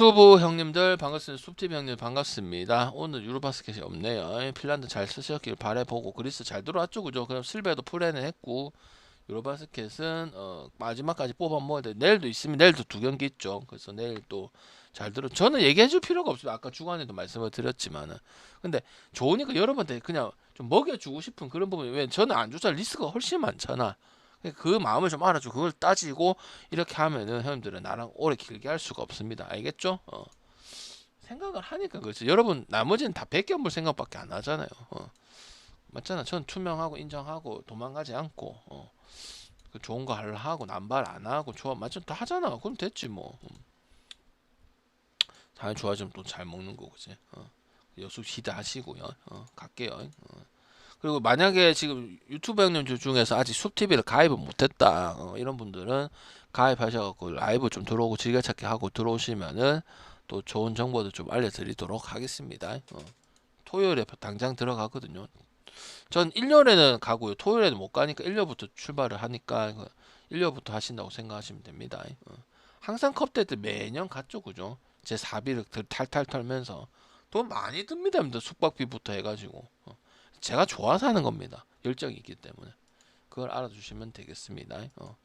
유튜브 형님들 반갑습니다. 숲TV 형님 반갑습니다. 오늘 유로바스켓이 없네요. 핀란드 잘 쓰셨길 바래보고 그리스 잘 들어왔죠 그죠? 그럼 실베도 풀에는 했고 유로바스켓은 어, 마지막까지 뽑아 먹어야 돼. 내일도 있으면 내일도 두 경기 있죠. 그래서 내일 또 잘 들어. 저는 얘기해 줄 필요가 없어요. 아까 주간에도 말씀을 드렸지만은. 근데 좋으니까 여러분한테 그냥 좀 먹여주고 싶은 그런 부분이 왜 저는 안주자 리스크가 훨씬 많잖아. 그 마음을 좀 알아주고 그걸 따지고 이렇게 하면은 형님들은 나랑 오래 길게 할 수가 없습니다. 알겠죠? 어. 생각을 하니까 그렇지. 여러분 나머지는 다 베껴볼 생각밖에 안 하잖아요. 어. 맞잖아. 전 투명하고 인정하고 도망가지 않고 어. 그 좋은 거 하고 남발 안 하고 좋아 맞죠? 다 하잖아. 그럼 됐지 뭐. 음. 당연히 좋아지면 또 잘 먹는 거 그지. 어. 여수 기대하시고요. 어. 갈게요. 어. 그리고 만약에 지금 유튜브 형님 중에서 아직 숲TV를 가입을 못했다 어, 이런 분들은 가입하셔갖고 라이브 좀 들어오고 즐겨찾기 하고 들어오시면은 또 좋은 정보도 좀 알려드리도록 하겠습니다. 어. 토요일에 당장 들어가거든요. 전 일요일에는 가고요. 토요일에는 못 가니까 일요일부터 출발을 하니까 그 일요일부터 하신다고 생각하시면 됩니다. 어. 항상 컵대 때 매년 갔죠, 그죠? 제 사비를 들- 탈탈 털면서 돈 많이 듭니다. 숙박비부터 해가지고. 어. 제가 좋아서 하는 겁니다. 열정이 있기 때문에. 그걸 알아주시면 되겠습니다. 어.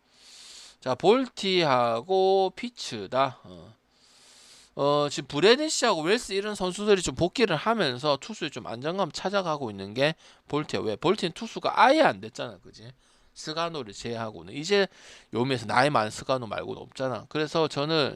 자, 볼티하고 피츠다. 어. 어, 지금 브레니시하고 웰스 이런 선수들이 좀 복귀를 하면서 투수에 좀 안정감 찾아가고 있는 게 볼티야. 왜? 볼티는 투수가 아예 안 됐잖아. 그지? 스가노를 제외하고는 이제 요미에서 나이 많은 스가노 말고는 없잖아. 그래서 저는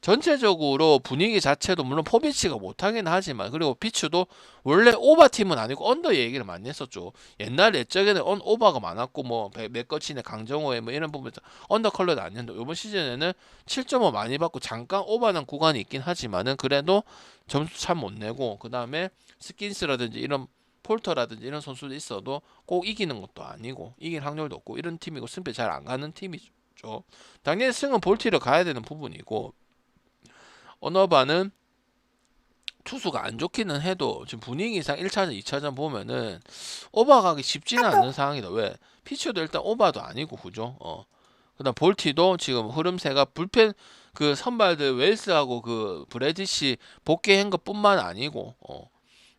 전체적으로 분위기 자체도 물론 포비치가 못하긴 하지만 그리고 피츠도 원래 오바 팀은 아니고 언더 얘기를 많이 했었죠. 옛날 옛적에는 언 오바가 많았고 뭐 맥거치네 강정호에 뭐 이런 부분에서 언더 컬러도 아니었는데 이번 시즌에는 7.5 많이 받고 잠깐 오바난 구간이 있긴 하지만은 그래도 점수 참 못 내고 그 다음에 스킨스라든지 이런 폴터라든지 이런 선수도 있어도 꼭 이기는 것도 아니고 이길 확률도 없고 이런 팀이고 승패 잘 안 가는 팀이죠. 당연히 승은 볼티로 가야 되는 부분이고 어너바는 투수가 안 좋기는 해도 지금 분위기상 1차전, 2차전 보면은 오버가기 쉽지는 않는 상황이다. 왜? 피처도 일단 오버도 아니고 그죠? 어. 그다음 볼티도 지금 흐름세가 불펜 그 선발들 웰스하고 그 브래디시 복귀한 것뿐만 아니고 어.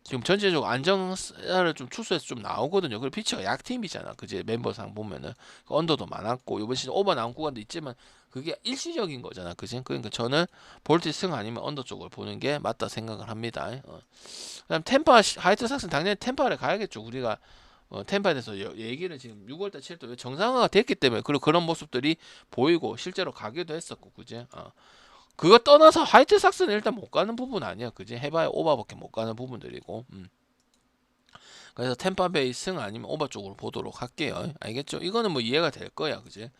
지금 전체적으로 안정사를 좀 투수에서 좀 나오거든요. 그리고 피처가 약팀이잖아. 그제 멤버상 보면은 언더도 많았고 이번 시즌 오버 나온 구간도 있지만 그게 일시적인 거잖아. 그지? 그러니까 저는 볼티 승 아니면 언더 쪽을 보는 게 맞다 생각을 합니다. 어. 그다음 템파 시- 하이트 삭스는 당연히 템파를 가야겠죠. 우리가 어, 템파에 대해서 여- 얘기를 지금 6월달 7월달 정상화가 됐기 때문에 그리고 그런 모습들이 보이고 실제로 가기도 했었고 그지? 어. 그거 떠나서 하이트 삭스는 일단 못 가는 부분 아니야. 그지? 해봐야 오바밖에 못 가는 부분들이고. 음. 그래서 템파베이 승 아니면 오바 쪽으로 보도록 할게요. 알겠죠? 이거는 뭐 이해가 될 거야. 그지?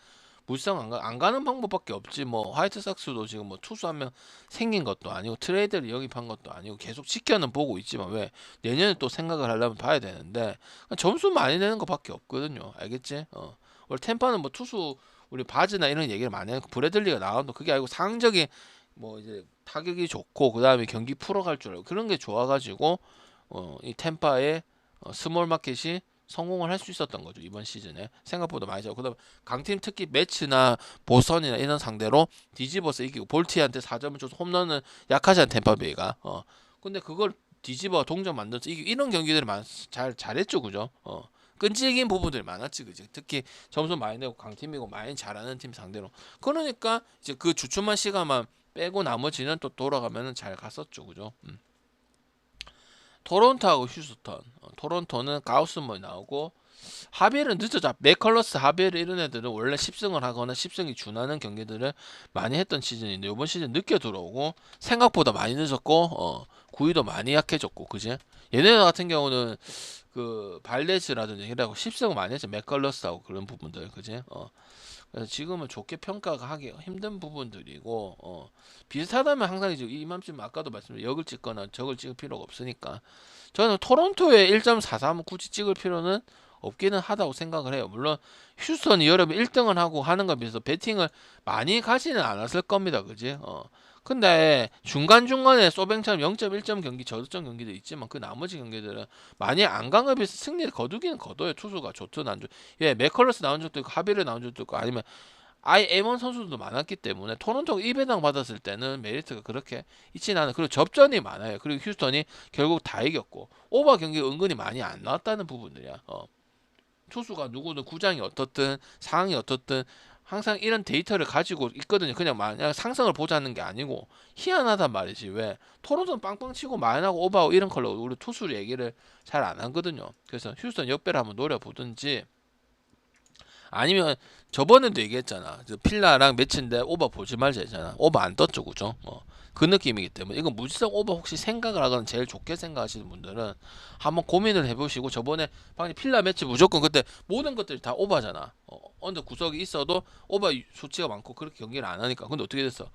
물상 안, 가, 안 가는 방법밖에 없지 뭐 화이트삭스도 지금 뭐 투수 한 명 생긴 것도 아니고 트레이드를 영입한 것도 아니고 계속 지켜는 보고 있지만 왜 내년에 또 생각을 하려면 봐야 되는데 점수 많이 내는 것밖에 없거든요 알겠지 어 원래 템파는 뭐 투수 우리 바즈나 이런 얘기를 많이 하고 브래들리가 나와도 그게 아니고 상적인 뭐 이제 타격이 좋고 그 다음에 경기 풀어갈 줄 알고 그런 게 좋아가지고 어 이 템파의 어, 스몰 마켓이 성공을 할 수 있었던 거죠 이번 시즌에. 생각보다 많이 잡고. 그다음 강팀 특히 매츠나 보선이나 이런 상대로 뒤집어서 이기고 볼티한테 4점을 줘서 홈런은 약하지 않은 템파베이가 어. 근데 그걸 뒤집어 동점 만들어서 이기 이런 경기들을 많, 잘 잘했죠 그죠? 어 끈질긴 부분들이 많았지 그지 특히 점수 많이 내고 강팀이고 많이 잘하는 팀 상대로 그러니까 이제 그 주춤한 시간만 빼고 나머지는 또 돌아가면은 잘 갔었죠 그죠 음. 토론토하고 휴스턴 어, 토론토는 가우스먼이 나오고 하비엘은 늦어져. 맥컬러스, 하비엘 이런 애들은 원래 10승을 하거나 10승이 준하는 경기들을 많이 했던 시즌인데 이번 시즌 늦게 들어오고 생각보다 많이 늦었고 어, 구위도 많이 약해졌고 그지? 얘네 같은 경우는 그 발레스라든지 이라고 10승을 많이 했죠. 맥컬러스하고 그런 부분들 그지? 어. 그래서 지금은 좋게 평가가 하기 힘든 부분들이고 어, 비슷하다면 항상 이제 이맘쯤 아까도 말씀드린 역을 찍거나 적을 찍을 필요가 없으니까 저는 토론토에 1.43 굳이 찍을 필요는 없기는 하다고 생각을 해요. 물론 휴스턴이 여러분 1등을 하고 하는 것에 비해서 배팅을 많이 가지는 않았을 겁니다. 그지? 어. 근데 중간중간에 소뱅처럼 0.1점 경기 저득점 경기도 있지만 그 나머지 경기들은 많이 안간 것에 비해서 승리를 거두기는 거둬요. 투수가 좋든 안 좋. 예, 맥컬러스 나온 적도 있고 하비를 나온 적도 있고 아니면 아예 M1 선수들도 많았기 때문에 토론토가 2배당 받았을 때는 메리트가 그렇게 있진 않아요. 그리고 접전이 많아요. 그리고 휴스턴이 결국 다 이겼고 오버 경기가 은근히 많이 안 나왔다는 부분들이야. 어. 투수가 누구든 구장이 어떻든 상황이 어떻든 항상 이런 데이터를 가지고 있거든요. 그냥 만약 상승을 보자는 게 아니고 희한하단 말이지. 왜 토론토는 빵빵 치고 마이너하고 오버하고 이런 걸로 우리 투수를 얘기를 잘 안 하거든요. 그래서 휴스턴 역배를 한번 노려보든지 아니면 저번에도 얘기했잖아. 저 필라랑 매치인데 오버 보지 말자 했잖아. 오버 안 떴죠, 그죠? 어. 그 느낌이기 때문에 이건 무지성 오버 혹시 생각을 하거나 제일 좋게 생각하시는 분들은 한번 고민을 해보시고 저번에 방금 필라 매치 무조건 그때 모든 것들이 다 오버잖아. 어, 언더 구석이 있어도 오버 수치가 많고 그렇게 경기를 안 하니까 근데 어떻게 됐어?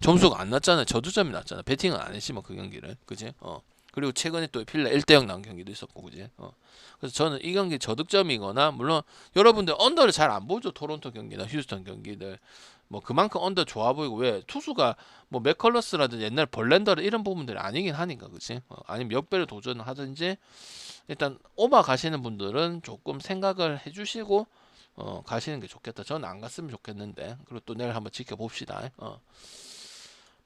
점수가 안 났잖아요. 저두점이 났잖아. 배팅은 안 했지만 그 경기를, 그지? 어. 그리고 최근에 또 필라 1대0 난 경기도 있었고, 그지? 어. 그래서 저는 이 경기 저득점이거나 물론 여러분들 언더를 잘 안 보죠 토론토 경기나 휴스턴 경기들 뭐 그만큼 언더 좋아 보이고 왜 투수가 뭐 맥컬러스라든지 옛날 벌렌더를 이런 부분들이 아니긴 하니까 그치? 어, 아니면 역배를 도전을 하든지 일단 오바 가시는 분들은 조금 생각을 해주시고 어, 가시는 게 좋겠다. 저는 안 갔으면 좋겠는데. 그리고 또 내일 한번 지켜봅시다. 어.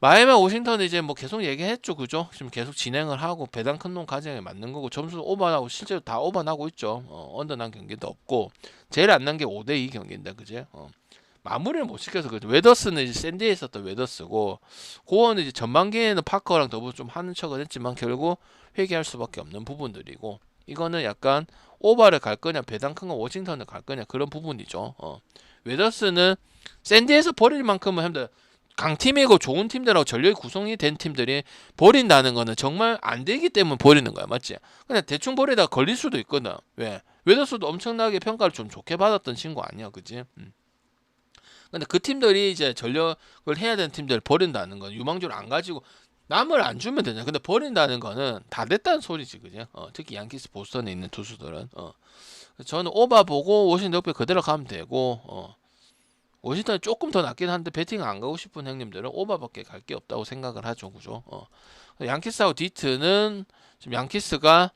마이애미 워싱턴은 이제 뭐 계속 얘기했죠. 그죠? 지금 계속 진행을 하고 배당 큰 놈 가정에 맞는 거고 점수 오버나고 실제로 다 오버나고 있죠. 어, 언더 난 경기도 없고 제일 안 난 게 5대2 경기인데 그제? 어. 마무리를 못 시켜서 그죠 웨더스는 이제 샌디에 있었던 웨더스고 고원은 이제 전반기에는 파커랑 더불어 좀 하는 척은 했지만 결국 회개할 수밖에 없는 부분들이고 이거는 약간 오버를 갈 거냐 배당 큰 거 워싱턴을 갈 거냐 그런 부분이죠 어. 웨더스는 샌디에서 버릴 만큼은 힘들 강팀이고 좋은 팀들하고 전력이 구성이 된 팀들이 버린다는 거는 정말 안 되기 때문에 버리는 거야 맞지? 그냥 대충 버리다가 걸릴 수도 있거든 왜? 웨더스도 엄청나게 평가를 좀 좋게 받았던 친구 아니야 그지? 음. 근데 그 팀들이 이제 전력을 해야 되는 팀들을 버린다는 건 유망주를 안 가지고 남을 안 주면 되냐 근데 버린다는 거는 다 됐다는 소리지 그지? 어, 특히 양키스 보스턴에 있는 투수들은 어. 저는 오바 보고 워싱턴 옆에 그대로 가면 되고 어. 워싱턴이 조금 더 낫긴 한데 배팅 안 가고 싶은 형님들은 오바밖에 갈 게 없다고 생각을 하죠, 그죠? 어. 양키스하고 디트는 지금 양키스가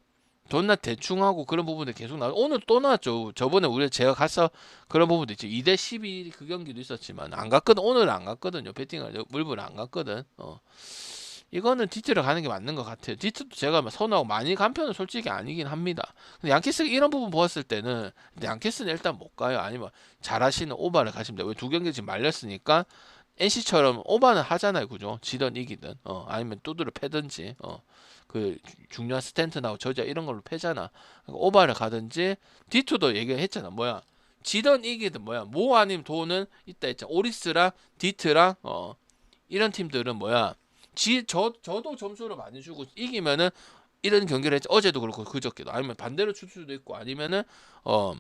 돈나 대충 하고 그런 부분들 계속 나 오늘 또 나왔죠. 저번에 우리 제가 가서 그런 부분도 있지. 2대 12 그 경기도 있었지만 안 갔거든. 오늘 안 갔거든요. 배팅을 물불 안 갔거든. 어. 이거는 디트를 가는 게 맞는 것 같아요. 디트도 제가 막 선호하고 많이 간 편은 솔직히 아니긴 합니다. 근데 양키스가 이런 부분 보았을 때는 양키스는 일단 못 가요. 아니면 잘하시는 오바를 가시면 돼요. 왜 두 경기 지금 말렸으니까 NC처럼 오바는 하잖아요. 그죠? 지든 이기든. 어, 아니면 두드를 패든지. 어. 그 중요한 스탠트 나고 저자 이런 걸로 패잖아. 그러니까 오바를 가든지 디트도 얘기했잖아. 뭐야? 지든 이기든 뭐야? 모 아니면 도는 있다 했잖아. 오리스랑 디트랑 어 이런 팀들은 뭐야? 지, 저, 저도 점수를 많이 주고 이기면은 이런 경기를 했죠. 어제도 그렇고 그저께도 아니면 반대로 출 수도 있고 아니면은 어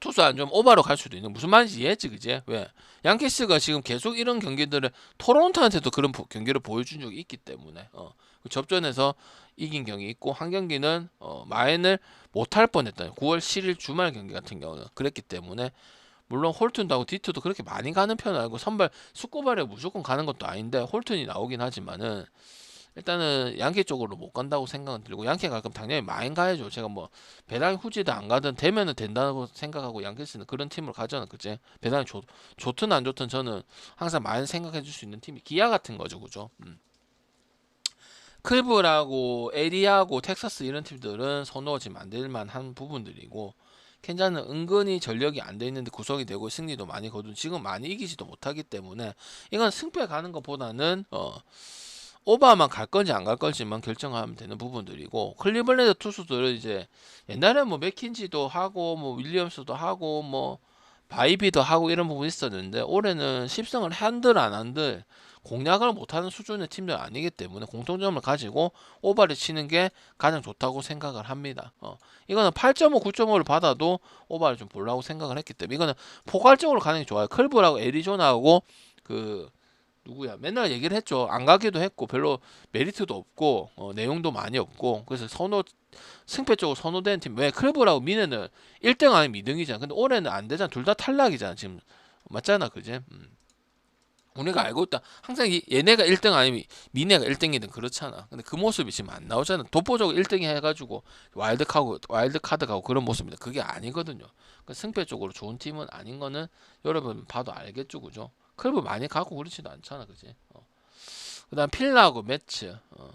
투수 안 좋으면 오바로 갈 수도 있는 무슨 말인지 이해했지 그제 왜? 양키스가 지금 계속 이런 경기들을 토론토한테도 그런 보, 경기를 보여준 적이 있기 때문에 어. 그 접전에서 이긴 경기 있고 한 경기는 어 마엔을 못할 뻔했다 9월 7일 주말 경기 같은 경우는 그랬기 때문에 물론 홀튼도 하고 디트도 그렇게 많이 가는 편은 아니고 선발 숙고발에 무조건 가는 것도 아닌데 홀튼이 나오긴 하지만은 일단은 양키 쪽으로 못 간다고 생각은 들고 양키 가끔 당연히 마인 가야죠. 제가 뭐 배당 후지도 안 가든 되면은 된다고 생각하고 양키스는 그런 팀으로 가잖아, 그제? 배당이 좋 좋든 안 좋든 저는 항상 마인 생각해 줄 수 있는 팀이 기아 같은 거죠, 그죠? 음. 클브라고 에리하고 텍사스 이런 팀들은 선호가 지금 안될 만한 부분들이고 켄자는 은근히 전력이 안 돼 있는데 구성이 되고 승리도 많이 거둔 지금 많이 이기지도 못하기 때문에 이건 승패 가는 것보다는 어 오바만 갈 건지 안 갈 건지만 결정하면 되는 부분들이고 클리블랜드 투수들은 이제 옛날에 뭐 맥킨지도 하고 뭐 윌리엄스도 하고 뭐 바이비도 하고 이런 부분이 있었는데 올해는 10승을 한들 안 한들 공략을 못하는 수준의 팀들 아니기 때문에 공통점을 가지고 오바를 치는 게 가장 좋다고 생각을 합니다. 어, 이거는 8.5, 9.5를 받아도 오바를 좀 보려고 생각을 했기 때문에 이거는 포괄적으로 가는 게 좋아요. 클브라고 애리조나하고 그 누구야 맨날 얘기를 했죠 안 가기도 했고 별로 메리트도 없고 어, 내용도 많이 없고 그래서 선호 승패 쪽으로 선호되는 팀왜 클브라고 미네는 1등 아니면 2등이잖아 근데 올해는 안 되잖아 둘 다 탈락이잖아 지금 맞잖아 그제 음. 우리가 알고 있다. 항상 이- 얘네가 1등 아니면 미네가 1등이든 그렇잖아. 근데 그 모습이 지금 안 나오잖아. 독보적으로 1등 해가지고 와일드 카고 와일드 카드 가고 그런 모습인데 그게 아니거든요. 그 승패 쪽으로 좋은 팀은 아닌 거는 여러분 봐도 알겠죠, 그죠? 클럽 많이 가고 그렇지도 않잖아, 그지? 어. 그 다음 필라하고 매치. 어.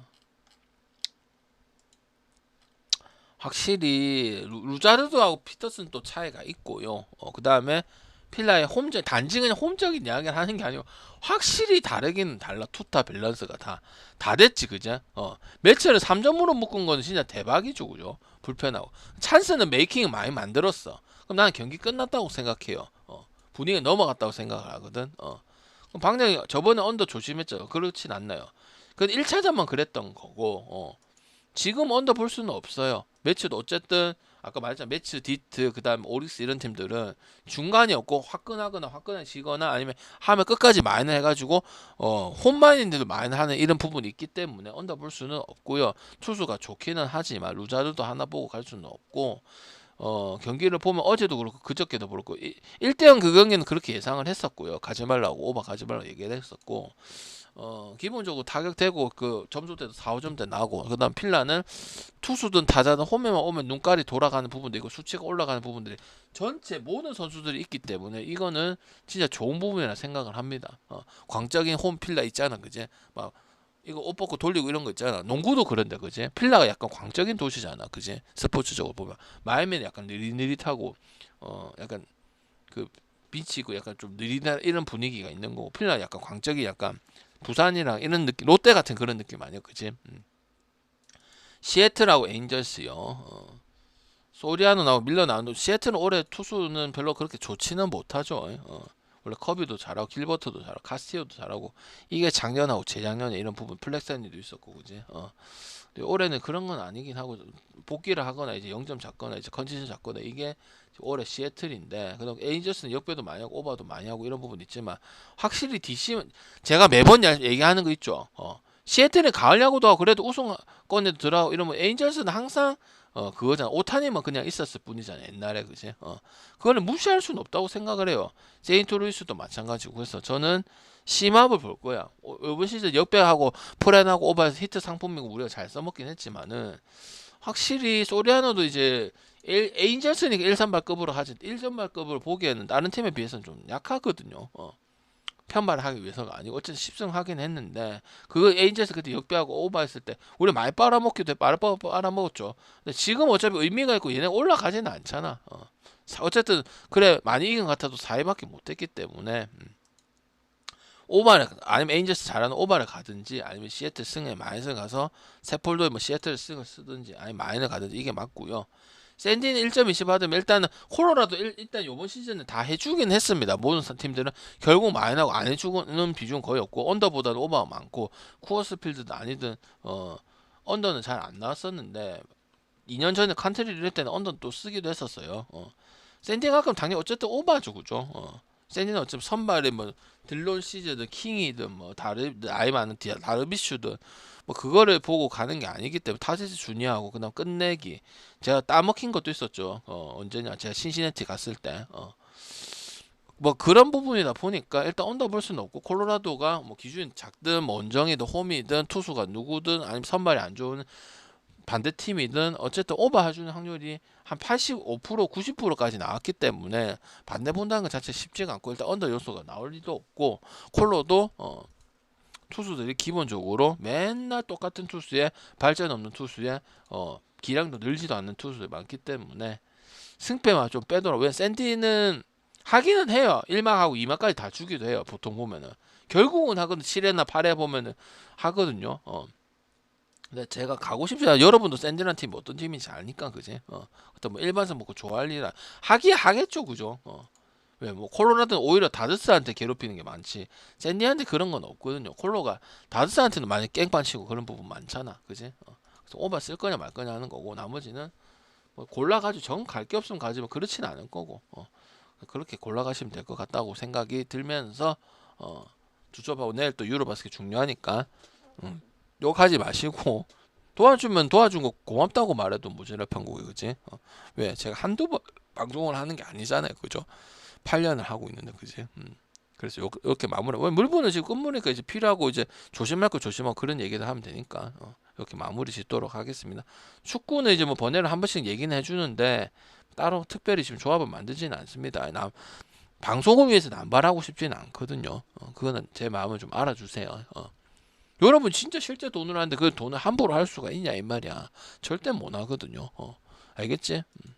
확실히 루, 루자르도하고 피터슨 또 차이가 있고요. 어, 그 다음에 필라의 홈적 단지 그냥 홈적인 이야기를 하는 게 아니고 확실히 다르기는 달라 투타 밸런스가 다 다 됐지 그죠? 어 매치를 3점으로 묶은 건 진짜 대박이죠 그죠? 불편하고 찬스는 메이킹을 많이 만들었어. 그럼 나는 경기 끝났다고 생각해요. 어 분위기 넘어갔다고 생각을 하거든. 어 그럼 방장이 저번에 언더 조심했죠. 그렇진 않나요? 그 1차전만 그랬던 거고 어 지금 언더 볼 수는 없어요. 매치도 어쨌든 아까 말했잖아 매치 디트 그다음 오릭스 이런 팀들은 중간이 없고 화끈하거나 화끈해지거나 아니면 하면 끝까지 마인을 해가지고 어 홈마인인데도 마인하는 이런 부분이 있기 때문에 언더 볼 수는 없고요 투수가 좋기는 하지만 루자르도 하나 보고 갈 수는 없고 어 경기를 보면 어제도 그렇고 그저께도 그렇고 1대0 그 경기는 그렇게 예상을 했었고요 가지 말라고 오버 가지 말라고 얘기를 했었고 어 기본적으로 타격되고 그 점수대도 4, 5점대 나고 그다음 필라는 투수든 타자든 홈에만 오면 눈깔이 돌아가는 부분도 있고 수치가 올라가는 부분들이 전체 모든 선수들이 있기 때문에 이거는 진짜 좋은 부분이라 생각을 합니다. 어, 광적인 홈 필라 있잖아, 그제? 막 이거 옷 벗고 돌리고 이런 거 있잖아. 농구도 그런데 그제? 필라가 약간 광적인 도시잖아, 그제? 스포츠적으로 보면 마이맨이 약간 느릿느릿하고 어 약간 그 비치고 약간 좀 느릿한 이런 분위기가 있는 거고 필라 약간 광적이 약간 부산이랑 이런 느낌 롯데 같은 그런 느낌 아니야, 그지? 음. 시애틀하고 에인절스요. 어. 소리아노 나오고 밀러 나오는데 시애틀은 올해 투수는 별로 그렇게 좋지는 못하죠. 어. 원래 커비도 잘하고 길버트도 잘하고 카스티오도 잘하고 이게 작년하고 재작년에 이런 부분 플렉센이도 있었고 그지. 어. 근데 올해는 그런 건 아니긴 하고 복귀를 하거나 이제 0점 잡거나 이제 컨디션 잡거나 이게 올해 시애틀인데 그다음 에인저스는 역배도 많이 하고 오버도 많이 하고 이런 부분 있지만 확실히 DC는 제가 매번 야- 얘기하는 거 있죠. 어. 시애틀은 가을 야구도 그래도 우승권에도 들어가고 이러면 에인절스는 항상 어 그거잖아 오타니만 그냥 있었을 뿐이잖아 옛날에 그지? 어 그거는 무시할 수는 없다고 생각을 해요. 세인트 루이스도 마찬가지고 그래서 저는 심합을 볼 거야. 어, 이번 시즌 역배하고 프렌하고 오버해서 히트 상품이고 우리가 잘 써먹긴 했지만은 확실히 소리아노도 이제 일- 에인절스니까 1선발급으로 하지 1선발급으로 보기에는 다른 팀에 비해서는 좀 약하거든요. 어 편발을 하기 위해서가 아니고 어쨌든 10승 하긴 했는데 그거 에인젤스 그때 역배하고 오버했을 때 우리 많이 빨아먹기도 해 빨아 빨아먹었죠. 근데 지금 어차피 의미가 있고 얘네 올라가지는 않잖아. 어. 사- 어쨌든 그래 많이 이긴 것 같아도 4위밖에 못했기 때문에 음. 오바를 아니면 에인젤스 잘하는 오바를 가든지 아니면 시애틀 승에 마이너스 가서 세폴도에 뭐 시애틀 승을 쓰든지 아니면 마이너 가든지 이게 맞고요. 샌디는 1.20 받으면 일단은 콜로라도 일, 일단 요번 시즌은 다 해주긴 했습니다. 모든 사- 팀들은 결국 마이너고 안 해주는 비중 거의 없고 언더보다는 오버가 많고 쿠어스필드도 아니든 어 언더는 잘 안 나왔었는데 2년 전에 컨트리 이럴 때는 언더는 또 쓰기도 했었어요. 어. 샌디가 가끔 당연히 어쨌든 오버죠, 그죠? 어. 샌디는 어차피 선발에 뭐 딜론 시즈든 킹이든 뭐 다르 아이 많은 디아 다르비슈든 뭐 그거를 보고 가는 게 아니기 때문에 타겟을 준이하고 그다음 끝내기 제가 따먹힌 것도 있었죠. 어 언제냐 제가 신시내티 갔을 때 어. 뭐 그런 부분이다 보니까 일단 언더 볼 수는 없고 콜로라도가 뭐 기준 작든 뭐 원정이든 홈이든 투수가 누구든 아니면 선발이 안 좋은 반대 팀이든 어쨌든 오버 해주는 확률이 한 85% 90%까지 나왔기 때문에 반대 본다는 것 자체 쉽지가 않고 일단 언더 요소가 나올 리도 없고 콜로도 어 투수들이 기본적으로 맨날 똑같은 투수에 발전 없는 투수에 어 기량도 늘지도 않는 투수들이 많기 때문에 승패만 좀 빼더라. 왜 샌디는 하기는 해요. 1막하고 2막까지 다 주기도 해요. 보통 보면은 결국은 하거든 7회나 8회 보면은 하거든요. 어. 근데 제가 가고 싶지 않아. 여러분도 샌디란 팀이 어떤 팀인지 아니까 그지? 어. 어떤 뭐 일반선 먹고 좋아할 일이라 하기 하겠죠, 그죠? 어. 왜 뭐 콜로라도는 오히려 다드스한테 괴롭히는 게 많지 샌디한테 그런 건 없거든요. 콜로가 다드스한테는 많이 깽판 치고 그런 부분 많잖아, 그지? 어. 그래서 오바 쓸 거냐 말 거냐 하는 거고 나머지는 뭐 골라가지고 정 갈 게 없으면 가지만 그렇진 않을 거고 어. 그렇게 골라가시면 될 것 같다고 생각이 들면서 어. 주접하고 내일 또 유로바스켓 중요하니까 음. 욕하지 마시고 도와주면 도와준 거 고맙다고 말해도 무지라 편곡이 그지? 어. 왜 제가 한두 번 방송을 하는 게 아니잖아요, 그죠? 8년을 하고 있는데 그지? 음. 그래서 요, 이렇게 마무리. 왜 물분은 지금 끝무니까 이제 필요하고 이제 조심할 거 조심하고 그런 얘기를 하면 되니까 어, 이렇게 마무리 짓도록 하겠습니다. 축구는 이제 뭐 번외로 한 번씩 얘기는 해주는데 따로 특별히 지금 조합을 만들지는 않습니다. 남 방송을 위해서 남발하고 싶지는 않거든요. 어, 그거는 제 마음을 좀 알아주세요. 어. 여러분 진짜 실제 돈을 하는데 그 돈을 함부로 할 수가 있냐 이 말이야. 절대 못 하거든요. 어. 알겠지? 음.